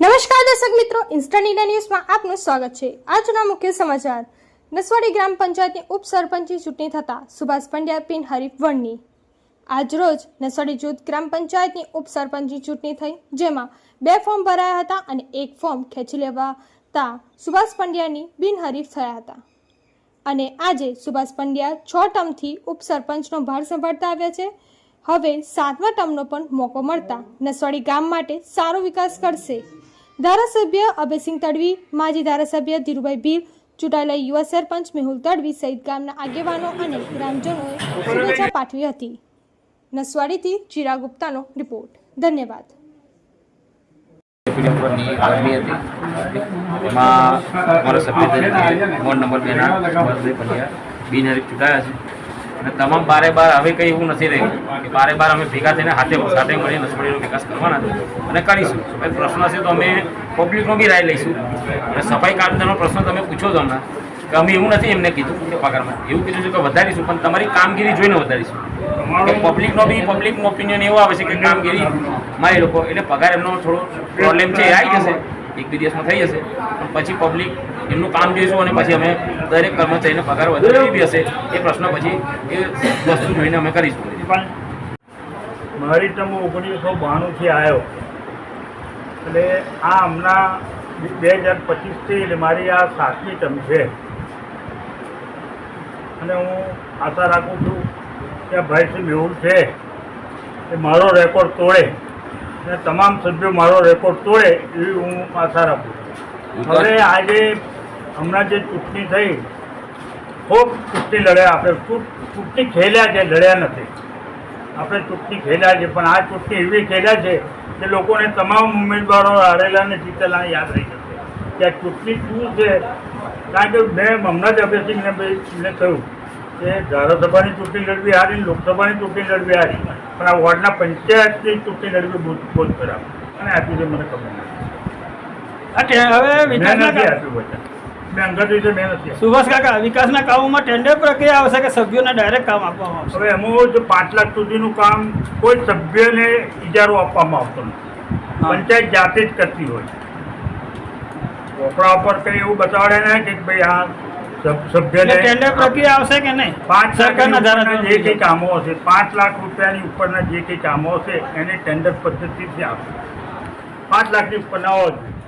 નમસ્કાર દર્શક મિત્રો ઇન્સ્ટન્ટ ઇન્ડિયા ન્યૂઝમાં આપનું સ્વાગત છે. આજના મુખ્ય સમાચાર. નસવાડી ગ્રામ પંચાયતની ઉપસરપંચની ચૂંટણી થતાં સુભાષ પંડ્યા પિન હરીફ વણની. આજરોજ નસવાડી જૂથ ગ્રામ પંચાયતની ઉપસરપંચની ચૂંટણી થઈ, જેમાં બે ફોર્મ ભરાયા હતા અને એક ફોર્મ ખેંચી લેવાતા સુભાષ પંડ્યાની બિનહરીફ થયા હતા. અને આજે સુભાષ પંડ્યા છ ટર્મથી ઉપસરપંચનો ભાર સંભાળતા આવ્યા છે. હવે સાતમા ટર્મનો પણ મોકો મળતા નસવાડી ગામ માટે સારો વિકાસ કરશે. ધારાસભ્ય અભયસિંહ તડવી, માજી ધારાસભ્ય ધીરુભાઈ ભીલ, ચૂંટાયેલા યુવા સરપંચ મેહુલ તડવી સહિત ગામના આગેવાનો અને ગ્રામજનોએ શુભેચ્છા પાઠવી હતી. નસવાડીથી ચિરા ગુપ્તાનો રિપોર્ટ. ધન્યવાદ. તરીકે નંબર બે ના બિનહરીફ ચૂંટાયા છે. અને તમામ બારે બાર હવે કંઈ એવું નથી રહ્યું કે બારે બાર અમે ભેગા થઈને હાથે સાથે મળીને નસવાડીનો વિકાસ કરવાના અને કરીશું. હવે પ્રશ્ન છે તો અમે પબ્લિકનો બી રાય લઈશું. અને સફાઈ કામદારનો પ્રશ્ન તમે પૂછો છો હમણાં. કે અમે એવું નથી એમને કીધું કે પગારમાં. એવું કીધું છે કે વધારીશું, પણ તમારી કામગીરી જોઈને વધારીશું. પબ્લિકનો બી, પબ્લિકનો ઓપિનિયન એવો આવે છે કે કામગીરી માં એ લોકો, એટલે પગાર એમનો થોડો પ્રોબ્લેમ છે, એ આવી જશે. એક બે દિવસમાં થઈ જશે. પણ પછી પબ્લિક એમનું કામ જોઈશું અને પછી અમે દરેક કર્મચારીને પગાર વધારે બી હશે. એ પ્રશ્ન પછી એ વસ્તુ જોઈને અમે કરીશું. મારી ટર્મ ઓગણીસો બાણુંથી આવ્યો. એટલે આ હમણાં બે હજાર પચીસથી એટલે મારી આ સાતમી ટર્મ છે. અને હું આશા રાખું છું કે ભાઈ શ્રી મેહુલ છે. એ મારો રેકોર્ડ તોડે. અને તમામ સભ્યો મારો રેકોર્ડ તોડે એવી હું આશા રાખું છું. હવે આજે હમણાં જે ચૂંટણી થઈ ખૂબ ચૂંટણી લડ્યા આપણે. ચૂંટ- ચૂંટણી ખેલ્યા છે લડ્યા નથી. આપણે ચૂંટણી ખેલ્યા છે પણ આ ચૂંટણી એવી ખેલ્યા છે કે લોકોને તમામ ઉમેદવારો હારેલા અને જીતેલા યાદ રહી જશે. કે આ ચૂંટણી શું છે? કારણ કે મેં હમણાં જ અભયસિંહને કહ્યું કે ધારાસભાની ચૂંટણી લડવી હારી લોકસભાની ચૂંટણી લડવી હારી પણ આ વોર્ડના પંચાયતની ચૂંટણી લડવી બહુ બહુ ખરાબ અને આટલું છે મને ખબર આપ્યું આપ્યું. સુભાષ કાકા વિકાસના કામોમાં ટેન્ડર પ્રક્રિયા આવશે કે સભ્યોને ડાયરેક્ટ કામ આપવામાં આવશે? હવે એમાં જો પાંચ લાખ સુધીનું કામ કોઈ સભ્યને ઇજારો આપવામાં આવતો નથી. પંચાયત જાતે જ કરતી હોય ચોપડા ઉપર કંઈ એવું બતાવડે ને કે ભાઈ આ સભ્યને ટેન્ડર પ્રક્રિયા આવશે કે નહીં? પાંચ સરકારના જે કંઈ કામો હશે પાંચ લાખ રૂપિયાની ઉપરના જે કંઈ કામો હશે એને ટેન્ડર પદ્ધતિથી આવશે પાંચ લાખની ઉપર ના હોવા જોઈએ